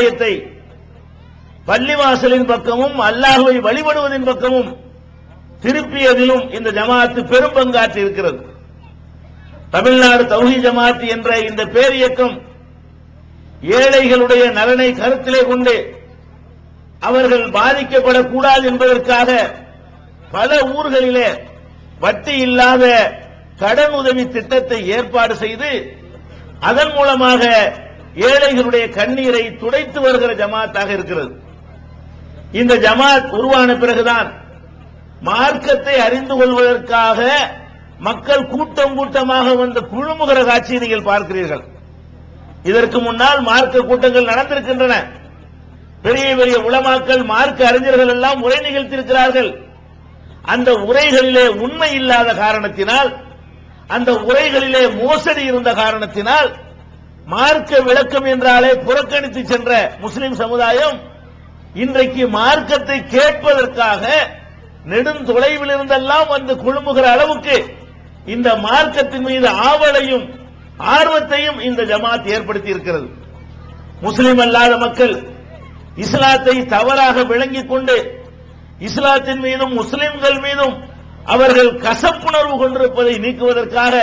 ஆலயத்தை பள்ளிவாசலின் பக்கமும் அல்லாஹுவை வழிபடுவதின் பக்கமும் திருப்பியதிலும் இந்த ஜமாத்து பெரும் பங்காற்றி இருக்கிறது. தமிழ்நாடு தௌஹி ஜமாத் என்ற இந்த பேரியக்கம் ஏழைகளுடைய நலனை கருத்திலே கொண்டு அவர்கள் பாதிக்கப்படக்கூடாது என்பதற்காக பல ஊர்களிலே வட்டி இல்லாத கடன் உதவி திட்டத்தை ஏற்பாடு செய்து அதன் மூலமாக ஏழைகளுடைய கண்ணீரை துடைத்து வருகிற ஜமாத்தாக இருக்கிறது. இந்த ஜமாத் உருவான பிறகுதான் மார்க்கத்தை அறிந்து கொள்வதற்காக மக்கள் கூட்டம் கூட்டமாக வந்து குழுமுகிற காட்சியை நீங்கள் பார்க்கிறீர்கள். இதற்கு முன்னால் மார்க்க கூட்டங்கள் நடந்திருக்கின்றன. பெரிய பெரிய உளமாக்கல் மார்க்க அறிஞர்கள் எல்லாம் உரை நிகழ்த்தியிருக்கிறார்கள். அந்த உரைகளிலே உண்மை இல்லாத காரணத்தினால் அந்த உரைகளிலே மோசடி இருந்த காரணத்தினால் மார்க்க விளக்கம் என்றாலே புறக்கணித்து சென்ற முஸ்லிம் சமுதாயம் இன்றைக்கு மார்க்கத்தை கேட்பதற்காக நெடுந்தொலைவில் இருந்தெல்லாம் வந்து குழுமுகிற அளவுக்கு இந்த மார்க்கத்தின் மீது ஆவலையும் ஆர்வத்தையும் இந்த ஜமாத் ஏற்படுத்தி இருக்கிறது முஸ்லிம் அல்லாத மக்கள் இஸ்லாத்தை தவறாக விளங்கிக் கொண்டு இஸ்லாத்தின் மீதும் முஸ்லிம்கள் மீதும் அவர்கள் கசப்புணர்வு கொண்டிருப்பதை நீக்குவதற்காக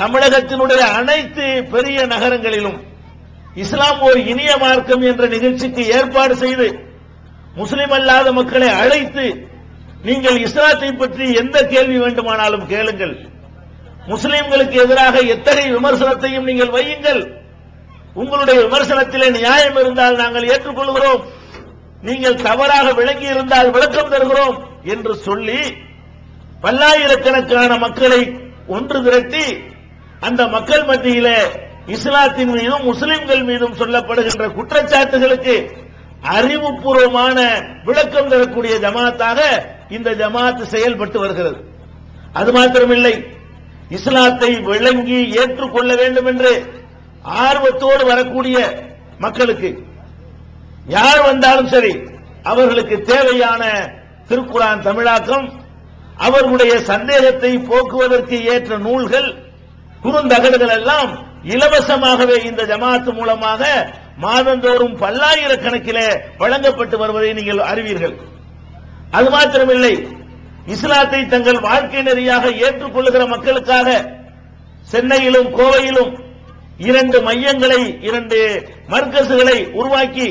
தமிழகத்தினுடைய அனைத்து பெரிய நகரங்களிலும் இஸ்லாம் ஒரு இனிய மார்க்கம் என்ற நிகழ்ச்சிக்கு ஏற்பாடு செய்து முஸ்லிம் அல்லாத மக்களை அழைத்து நீங்கள் இஸ்லாத்தை பற்றி எந்த கேள்வி வேண்டுமானாலும் கேளுங்கள். முஸ்லிம்களுக்கு எதிராக எத்தகைய விமர்சனத்தையும் நீங்கள் வையுங்கள். உங்களுடைய விமர்சனத்திலே நியாயம் இருந்தால் நாங்கள் ஏற்றுக்கொள்கிறோம். நீங்கள் தவறாக விளங்கி இருந்தால் விளக்கம் தருகிறோம் என்று சொல்லி பல்லாயிரக்கணக்கான மக்களை ஒன்று திரட்டி அந்த மக்கள் மத்தியில இஸ்லாத்தின் மீதும் முஸ்லிம்கள் மீதும் சொல்லப்படுகின்ற குற்றச்சாட்டுகளுக்கு அறிவுபூர்வமான விளக்கம் தரக்கூடிய ஜமாத்தாக இந்த ஜமாத் செயல்பட்டு வருகிறது. அது மாத்திரமில்லை இஸ்லாத்தை விளங்கி ஏற்றுக்கொள்ள வேண்டும் என்று ஆர்வத்தோடு வரக்கூடிய மக்களுக்கு யார் வந்தாலும் சரி அவர்களுக்கு தேவையான திருக்குறான் தமிழாக்கம் அவர்களுடைய சந்தேகத்தை போக்குவதற்கு ஏற்ற நூல்கள் குறுந்தகடுகள் எல்லாம் இலவசமாகவே இந்த ஜமாத்து மூலமாக மாதந்தோறும் பல்லாயிரக்கணக்கிலே வழங்கப்பட்டு வருவதை நீங்கள் அறிவீர்கள். அது மாத்திரமில்லை இஸ்லாத்தை தங்கள் வாழ்க்கை நெறியாக ஏற்றுக்கொள்ளுகிற மக்களுக்காக சென்னையிலும் கோவையிலும் இரண்டு மையங்களை இரண்டு மர்க்கசுகளை உருவாக்கி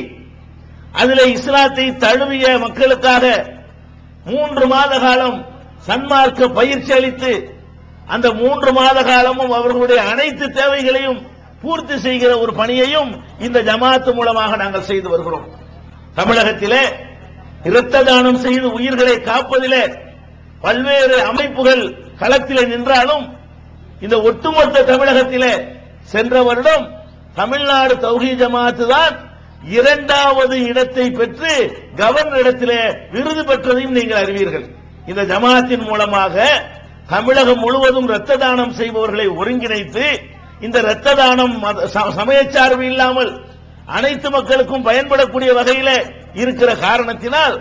அதில் இஸ்லாத்தை தழுவிய மக்களுக்காக மூன்று மாத காலம் சன்மார்க்க பயிற்சி அளித்து அந்த மூன்று மாத காலமும் அவர்களுடைய அனைத்து தேவைகளையும் பூர்த்தி செய்கிற ஒரு பணியையும் இந்த ஜமாத்து மூலமாக நாங்கள் செய்து வருகிறோம். தமிழகத்திலே இரத்த தானம் செய்து உயிர்களை காப்பதிலே பல்வேறு அமைப்புகள் களத்திலே நின்றாலும் இந்த ஒட்டுமொத்த தமிழகத்திலே சென்ற வருடம் தமிழ்நாடு தௌஹி ஜமாத்து தான் இரண்டாவது இடத்தை பெற்று கவர்னர் இடத்திலே விருது பெற்றதையும் நீங்கள் அறிவீர்கள். இந்த ஜமாத்தின் மூலமாக தமிழகம் முழுவதும் ரத்த தானம் செய்பவர்களை ஒருங்கிணைத்து இந்த ரத்த தானம் சமயச்சார்பு இல்லாமல் அனைத்து மக்களுக்கும் பயன்படக்கூடிய வகையில இருக்கிற காரணத்தினால்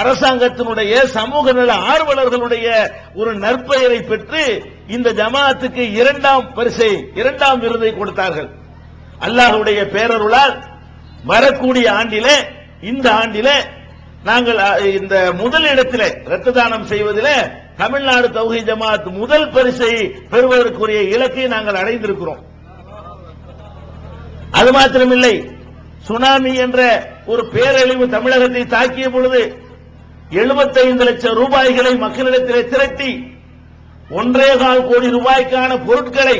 அரசாங்கத்தினுடைய சமூக நல ஆர்வலர்களுடைய ஒரு நற்பெயரை பெற்று இந்த ஜமாத்துக்கு இரண்டாம் பரிசை இரண்டாம் விருதை கொடுத்தார்கள். அல்லாஹுடைய பேரருளால் வரக்கூடிய ஆண்டிலே இந்த ஆண்டிலே நாங்கள் இந்த முதல் இடத்திலே ரத்ததானம் தானம் தமிழ்நாடு தௌஹி ஜமாத் முதல் பரிசை பெறுவதற்குரிய இலக்கை நாங்கள் அடைந்திருக்கிறோம். அது மாத்திரமில்லை சுனாமி என்ற ஒரு பேரழிவு தமிழகத்தை தாக்கிய பொழுது 75 லட்சம் ரூபாய்களை மக்களிடத்திலே திரட்டி ஒன்றே கால் கோடி ரூபாய்க்கான பொருட்களை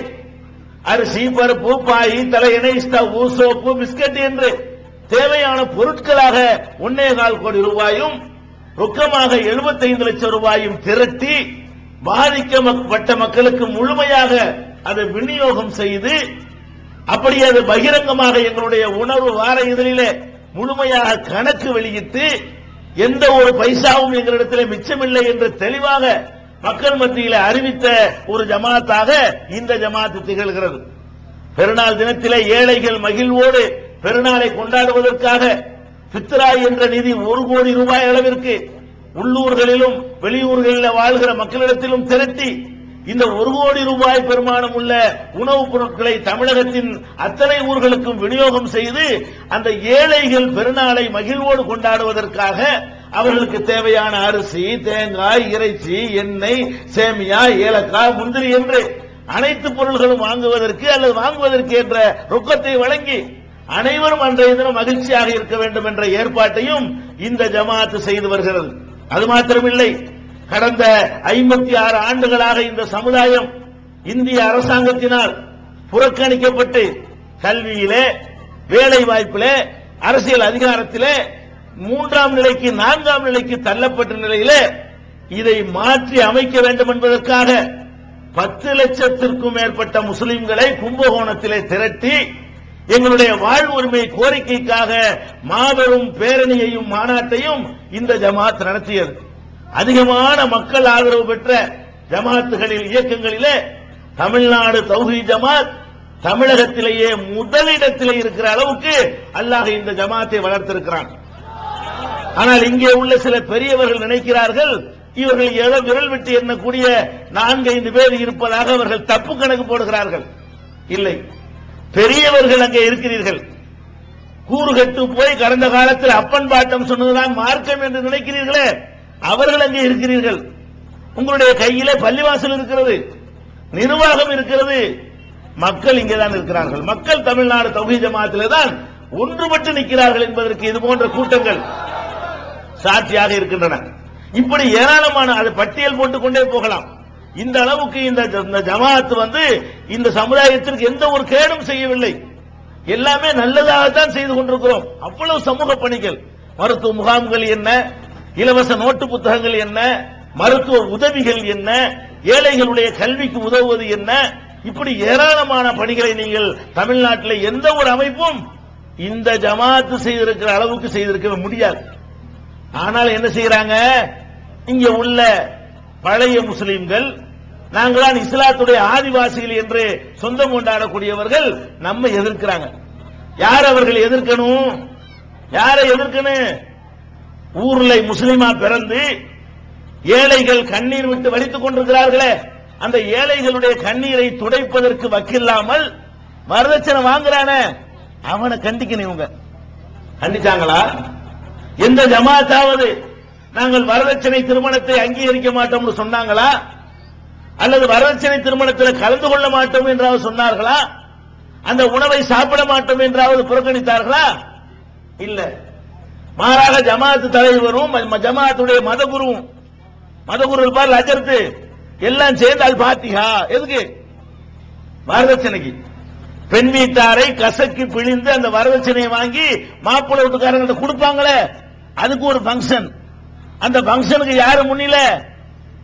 அரிசி பருப்பு பாய் தலையணை ஸ்டவ் சோப்பு பிஸ்கட் என்று தேவையான பொருட்களாக ஒன்னே கால் கோடி ரூபாயும் ரொக்கமாக 75 லட்சம் ரூபாயும் திரட்டி பாதிக்கப்பட்ட மக்களுக்கு முழுமையாக அதை விநியோகம் செய்து அப்படி அது பகிரங்கமாக எங்களுடைய உணர்வு வார இதழிலே முழுமையாக கணக்கு வெளியிட்டு எந்த ஒரு பைசாவும் எங்களிடத்தில் மிச்சமில்லை என்று தெளிவாக மக்கள் மத்தியில் அறிவித்த ஒரு ஜமாத்தாக இந்த ஜமாத்து திகழ்கிறது. பெருநாள் தினத்திலே ஏழைகள் மகிழ்வோடு பெருநாளை கொண்டாடுவதற்காக பித்ரா என்ற நிதி ஒரு கோடி ரூபாய் அளவிற்கு உள்ளூர்களிலும் வெளியூர்களில் வாழ்கிற மக்களிடத்திலும் திரட்டி இந்த ஒரு கோடி ரூபாய் பெருமானம் உள்ள உணவுப் பொருட்களை தமிழகத்தின் அத்தனை ஊர்களுக்கும் விநியோகம் செய்து அந்த ஏழைகள் பெருநாளை மகிழ்வோடு கொண்டாடுவதற்காக அவர்களுக்கு தேவையான அரிசி தேங்காய் இறைச்சி எண்ணெய் சேமியா ஏலக்காய் முந்திரி என்று அனைத்து பொருள்களும் வாங்குவதற்கு அல்லது வாங்குவதற்கு என்ற ரொக்கத்தை வழங்கி அனைவரும் அன்றைய தினம் மகிழ்ச்சியாக இருக்க வேண்டும் என்ற ஏற்பாட்டையும் இந்த ஜமாத்து செய்து வருகிறது. அது மாத்திரமில்லை. கடந்த ஐம்பத்தி ஆறு ஆண்டுகளாக இந்த சமுதாயம் இந்திய அரசாங்கத்தினால் புறக்கணிக்கப்பட்டு கல்வியிலே வேலை வாய்ப்பிலே அரசியல் அதிகாரத்திலே மூன்றாம் நிலைக்கு நான்காம் நிலைக்கு தள்ளப்பட்ட நிலையிலே இதை மாற்றி அமைக்க வேண்டும் என்பதற்காக பத்து லட்சத்திற்கும் மேற்பட்ட முஸ்லிம்களை கும்பகோணத்திலே திரட்டி எங்களுடைய வாழ்வுரிமை கோரிக்கைக்காக மாபெரும் பேரணியையும் மாநாட்டையும் இந்த ஜமாத் நடத்தியது. அதிகமான மக்கள் ஆதரவு பெற்ற ஜமாத்துகளில் இயக்கங்களிலே தமிழ்நாடு தௌஹி ஜமாத் தமிழகத்திலேயே முதலிடத்திலே இருக்கிற அளவுக்கு அல்லாஹ் இந்த ஜமாத்தை வளர்த்திருக்கிறான். ஆனால் இங்கே உள்ள சில பெரியவர்கள் நினைக்கிறார்கள் இவர்கள் ஏதோ விரல் விட்டு எண்ணக்கூடிய நான்கு ஐந்து பேர் இருப்பதாக அவர்கள் தப்பு கணக்கு போடுகிறார்கள். இல்லை பெரியவர்கள் அங்கே இருக்கிறீர்கள். கூறுகட்டு போய் கடந்த காலத்தில் அப்பன் பாட்டம் சொன்னதுதான் மார்க்கம் என்று நினைக்கிறீர்களே? அவர்கள் அங்கே இருக்கிறீர்கள். உங்களுடைய கையிலே பள்ளிவாசல் இருக்கிறது நிர்வாகம் இருக்கிறது. மக்கள் இங்கேதான் இருக்கிறார்கள். மக்கள் தமிழ்நாடு தௌஹீத் ஜமாத்திலே தான் ஒன்றுபட்டு நிற்கிறார்கள் என்பதற்கு இது போன்ற கூட்டங்கள் சாட்சியாக இருக்கின்றன. இப்படி ஏராளமான அது பட்டியல் போட்டுக் கொண்டே போகலாம். இந்த அளவுக்கு இந்த இந்த ஜமாத் வந்து இந்த சமுதாயத்திற்கு எந்த ஒரு கேடும் செய்யவில்லை. எல்லாமே நல்லதாகத்தான் செய்து கொண்டிருக்கிறோம். அவ்வளவு சமூக பணிகள். மருத்துவ முகாம்கள் என்ன? இலவச நோட்டு புத்தகங்கள் என்ன? மருத்துவ உதவிகள் என்ன? ஏழைகளுடைய கல்விக்கு உதவுவது என்ன? இப்படி ஏராளமான பணிகளை நீங்கள் தமிழ்நாட்டில் எந்த ஒரு அமைப்பும் இந்த ஜமாத்து செய்திருக்கிற அளவுக்கு செய்திருக்க முடியாது. ஆனால் என்ன செய்யறாங்க இங்க உள்ள பழைய முஸ்லிம்கள் நாங்களாம் இஸ்லாத்துடைய ஆதிவாசிகள் என்று சொந்தம் கொண்டாடக்கூடியவர்கள் நம்ம எதிர்க்கிறாங்க. யார் அவர்கள் எதிர்க்கணும்? யாரை எதிர்க்கணும்? ஊர்ல முஸ்லிமா பிறந்து ஏழைகள் கண்ணீர் விட்டு வலித்துக் கொண்டிருக்கிறார்களே அந்த ஏழைகளுடைய கண்ணீரை துடைப்பதற்கு வக்கில்லாமல் வரதட்சணை வாங்குறானே அவனை கண்டிக்கணும் இவங்க. கண்டிச்சாங்களா? எந்த ஜமாத்தாவது நாங்கள் வரதட்சணை திருமணத்தை அங்கீகரிக்க மாட்டோம்னு சொன்னாங்களா? அல்லது வரதட்சணை திருமணத்தில் கலந்து கொள்ள மாட்டோம் என்றாவது சொன்னார்களா? அந்த உணவை சாப்பிட மாட்டோம் என்றாவது புறக்கணித்தார்களா? இல்ல. மாறாக ஜமாத்து தலைவரும் ஜமாத்துடைய மதகுருவும் மதகுரு இருப்பார் அஜர்த்து எல்லாம் சேர்ந்தால் அது பாத்தியா எதுக்கு? வரதட்சணைக்கு. பெண் வீட்டாரை கசக்கி பிழிந்து அந்த வரதட்சணையை வாங்கி மாப்பிள்ளை வீட்டுக்காரங்க கொடுப்பாங்களே அதுக்கு ஒரு ஃபங்க்ஷன் அந்த ஃபங்க்ஷனுக்கு யாரு முன்னிலை?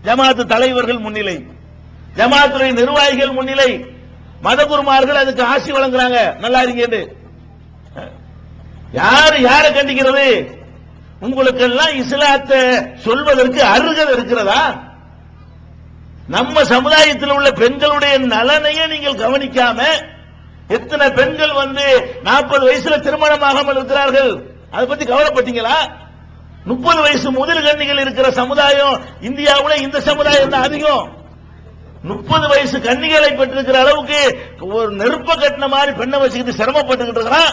ஜமாத்து தலைவர்கள் முன்னிலை. ஜமாத்துடைய நிர்வாகிகள் முன்னிலை மதகுருமார்கள் அதுக்கு ஆசி வழங்குறாங்க. நல்லா இருக்கேன்னு யாரு யாரை கண்டிக்கிறது? உங்களுக்கெல்லாம் இஸ்லாத்தை சொல்வதற்கு அருகதை இருக்கிறதா? நம்ம சமுதாயத்தில் உள்ள பெண்களுடைய நலனையே நீங்கள் கவனிக்காம எத்தனை பெண்கள் வந்து நாற்பது வயசுல திருமணமாகாமல் இருக்கிறார்கள்? அதை பத்தி கவலைப்பட்டீங்களா? முப்பது வயசு முதல் கண்ணிகள் இருக்கிற சமுதாயம் இந்தியாவுல இந்த சமுதாயம் தான் அதிகம். முப்பது வயசு கன்னிகளை பெற்றிருக்கிற அளவுக்கு ஒரு நெருப்ப கட்டின மாதிரி பெண்ணை வச்சுக்கிட்டு சிரமப்பட்டுக்கிட்டு இருக்கிறான்.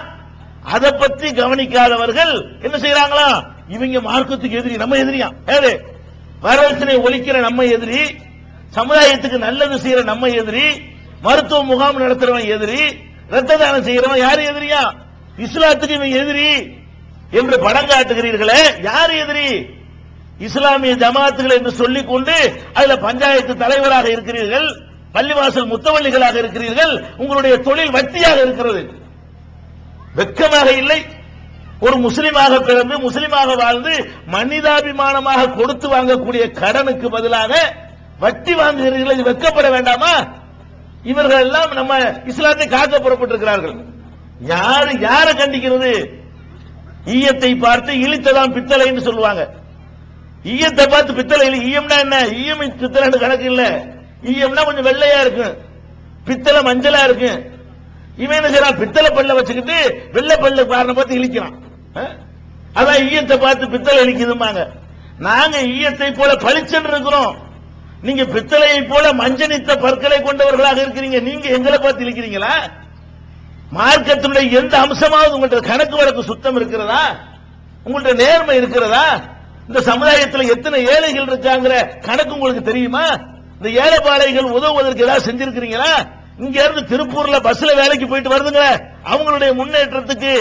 அதை பத்தி கவனிக்காதவர்கள் என்ன செய்யறாங்களா? இவங்க மார்க்கத்துக்கு எதிரி நம்ம எதிரியா? யாரு வரதட்சணை ஒழிக்கிற நம்ம எதிரி சமுதாயத்துக்கு நல்லது செய்யற நம்ம எதிரி மருத்துவ முகாம் நடத்துறவன் எதிரி ரத்த தானம் செய்யறவன் யாரு எதிரியா? இஸ்லாத்துக்கு இவன் எதிரி என்று படம் காட்டுகிறீர்களே யார் எதிரி? இஸ்லாமிய ஜமாத்துகள் என்று சொல்லிக் கொண்டு அதுல பஞ்சாயத்து தலைவராக இருக்கிறீர்கள் பள்ளிவாசல் முத்தவள்ளிகளாக இருக்கிறீர்கள் உங்களுடைய தொழில் வட்டியாக இருக்கிறது. வெட்கமாக இல்லை. ஒரு முஸ்லிமாக பிறந்து முஸ்லிமாக வாழ்ந்து மனிதாபிமானமாக கொடுத்து வாங்கக்கூடிய கடனுக்கு பதிலாக வட்டி வாங்குகிறீர்கள் இது வெட்கப்பட வேண்டாமா? இவர்கள் எல்லாம் நம்ம இஸ்லாத்தை காக்க புறப்பட்டிருக்கிறார்கள். யாரு யாரை கண்டிக்கிறது? ஈயத்தை பார்த்து இழித்ததான் பித்தளைன்னு சொல்லுவாங்க. ஈயத்தை பார்த்து பித்தளை இல்லை. ஈயம்னா என்ன? ஈயம் பித்தளை கணக்கு இல்ல. ஈயம்னா கொஞ்சம் வெள்ளையா இருக்கும் பித்தளை மஞ்சளா இருக்கும் இவன் என்ன செய்யறான்? பித்தளை பல்ல வச்சுக்கிட்டு வெள்ளை பல்ல காரணம் பார்த்து இழிக்கிறான். அதான் ஈயத்தை பார்த்து பித்தளை இழிக்குதுமாங்க நாங்க ஈயத்தை போல பளிச்சென்று இருக்கிறோம். நீங்க பித்தளையை போல மஞ்சனித்த பற்களை கொண்டவர்களாக இருக்கிறீங்க. நீங்க எங்களை பார்த்து இழிக்கிறீங்களா? மார்க்கத்தினுடைய எந்த அம்சமாவது உங்கள்ட்ட கணக்கு வழக்கு சுத்தம் இருக்கிறதா? உங்கள்ட்ட நேர்மை இருக்கிறதா? இந்த சமுதாயத்தில் எத்தனை ஏழைகள் இருக்காங்கிற கணக்கு உங்களுக்கு தெரியுமா? இந்த ஏழைப்பாளைகள் உதவுவதற்கு ஏதாவது செஞ்சிருக்கிறீங்களா? இங்க இருந்து திருப்பூர்ல பஸ்ல வேலைக்கு போயிட்டு வருதுங்க அவங்களுடைய முன்னேற்றத்துக்கு